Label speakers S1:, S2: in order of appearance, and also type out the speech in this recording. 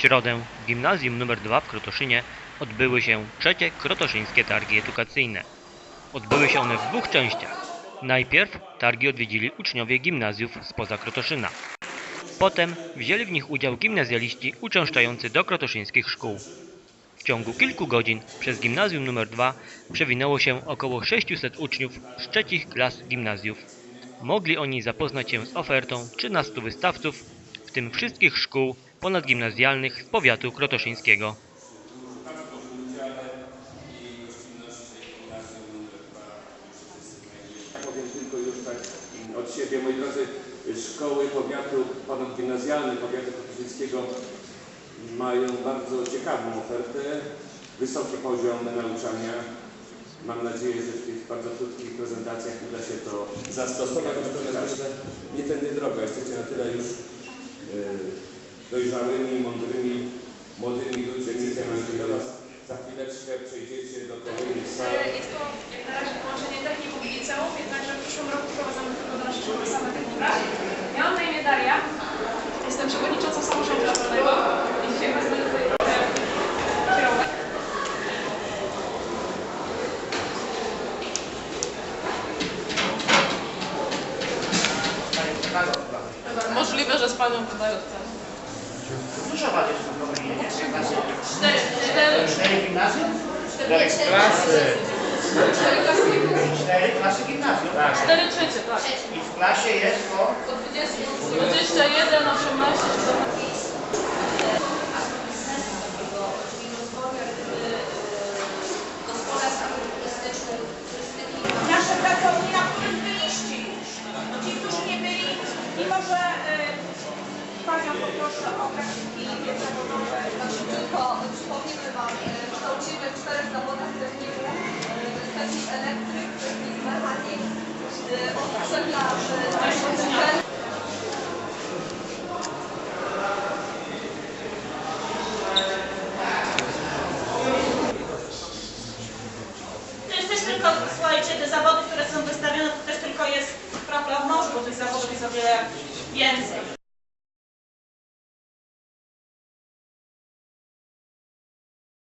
S1: środę w gimnazjum nr 2 w Krotoszynie odbyły się trzecie krotoszyńskie targi edukacyjne. Odbyły się one w dwóch częściach. Najpierw targi odwiedzili uczniowie gimnazjów spoza Krotoszyna. Potem wzięli w nich udział gimnazjaliści uczęszczający do krotoszyńskich szkół. W ciągu kilku godzin przez gimnazjum nr 2 przewinęło się około 600 uczniów z trzecich klas gimnazjów. Mogli oni zapoznać się z ofertą 13 wystawców, tym wszystkich szkół ponadgimnazjalnych z powiatu krotoszyńskiego.
S2: Powiem tylko już tak od siebie, moi drodzy, szkoły powiatu ponadgimnazjalne powiatu kotowickiego mają bardzo ciekawą ofertę, wysoki poziom nauczania. Mam nadzieję, że w tych bardzo krótkich prezentacjach uda się to zastosować. Nie tędy droga. Jesteście na tyle już dojrzałymi, mądrymi, młodymi ludźmi, że
S3: z Panią wydają cenę.
S4: Dużo wad jest nie?
S3: Cztery, cztery,
S4: Cztery gimnazjum?
S3: cztery,
S4: Klasy.
S3: cztery klasy.
S4: Cztery klasy gimnazjum.
S3: Cztery trzecie, tak.
S4: I w klasie jest po...
S3: Od 20, 21, 18,
S5: Panią poproszę o grafiki pierwszagodowe.
S6: Znaczy tylko przypomnimy Wam, e, kształcimy w czterech zawodach techników, e, technik elektryk, technik mechanik, od pszelarzy, komputer.
S5: To jest też tylko, słuchajcie, te zawody, które są wystawione, to też tylko jest kropla w morzu, bo tych zawodów jest o wiele więcej.